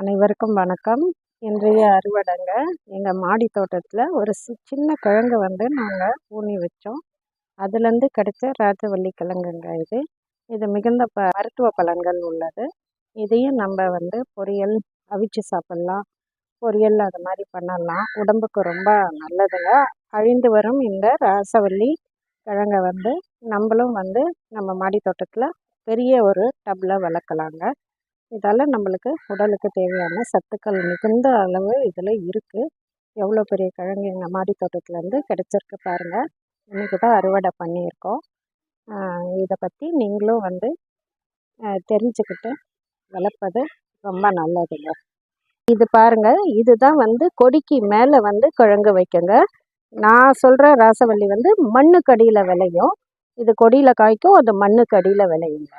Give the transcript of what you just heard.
அனைவருக்கும் வணக்கம். இன்றைய அறுவடைங்க. எங்கள் மாடி தோட்டத்தில் ஒரு சி சின்ன கிழங்கு வந்து நாங்கள் ஊனி வச்சோம். அதுலேருந்து கிடைச்ச ராஜவள்ளி கிழங்குங்க இது. இது மிகுந்த ப மருத்துவ பலன்கள் உள்ளது. இதையும் நம்ம வந்து பொரியல் அவிச்சு சாப்பிட்லாம். பொரியல் அது மாதிரி பண்ணலாம். உடம்புக்கு ரொம்ப நல்லதுங்க. அழிந்து வரும் இந்த ராசவள்ளி கிழங்கை வந்து நம்மளும் வந்து நம்ம மாடி தோட்டத்தில் பெரிய ஒரு டப்பில் வளர்க்கலாங்க. இதால் நம்மளுக்கு உடலுக்கு தேவையான சத்துக்கள் மிகுந்த அளவு இதில் இருக்குது எவ்வளோ பெரிய கிழங்கு எங்கள் மாடி தோட்டத்துலேருந்து கிடச்சிருக்கு பாருங்கள் இன்றைக்கி தான் அறுவடை பண்ணியிருக்கோம். இதை பற்றி நீங்களும் வந்து தெரிஞ்சுக்கிட்டு வளர்ப்பது ரொம்ப நல்லதுங்க. இது பாருங்கள் இதுதான் வந்து கொடிக்கு மேலே வந்து கிழங்கு வைக்குங்க. நான் சொல்கிற ராசவள்ளி வந்து மண்ணுக்கடியில் விளையும். இது கொடியில் காய்க்கும் அது மண்ணுக்கு அடியில் விளையுங்க.